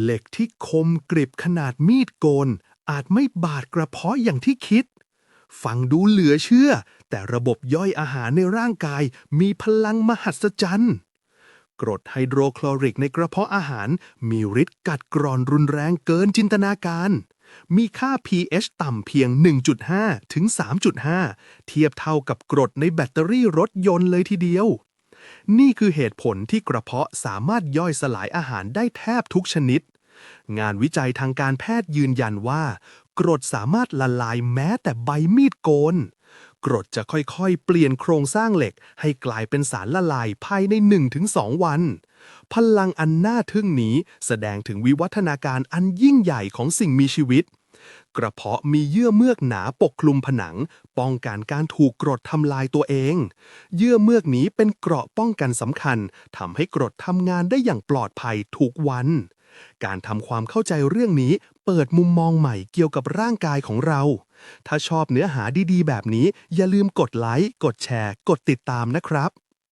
เหล็กที่คมกริบขนาดมีดโกน อาจไม่บาดกระเพาะอย่างที่คิด ฟังดูเหลือเชื่อ แต่ระบบย่อยอาหารในร่างกายมีพลังมหัศจรรย์กรดไฮโดรคลอริกในกระเพาะอาหารมีฤทธิ์กัดกร่อนรุนแรงเกินจินตนาการ มีค่า pH ต่ำเพียง 1.5 ถึง 3.5 เทียบเท่ากับกรดในแบตเตอรี่รถยนต์เลยทีเดียว นี่คือเหตุผลที่กระเพาะสามารถย่อยสลายอาหารได้แทบทุกชนิด งานวิจัยทางการแพทย์ยืนยันว่า กรดสามารถละลายแม้แต่ใบมีดโกน กรดจะค่อยๆ เปลี่ยนโครงสร้างเหล็ก ให้กลายเป็นสารละลายภายใน 1-2 วัน พลังอันน่าทึ่งนี้แสดงถึงวิวัฒนาการอันยิ่งใหญ่ของสิ่งมีชีวิต กระเพาะมีเยื่อเมือกหนาปกคลุมผนัง ป้องกันการถูกกรดทำลายตัวเอง เยื่อเมือกนี้เป็นเกราะป้องกันสำคัญทำให้กรดทำงานได้อย่างปลอดภัยทุกวัน การทำความเข้าใจเรื่องนี้เปิดมุมมองใหม่เกี่ยวกับร่างกายของเรา ถ้าชอบเนื้อหาดีๆ แบบนี้ อย่าลืมกดไลค์ กดแชร์ กดติดตามนะครับ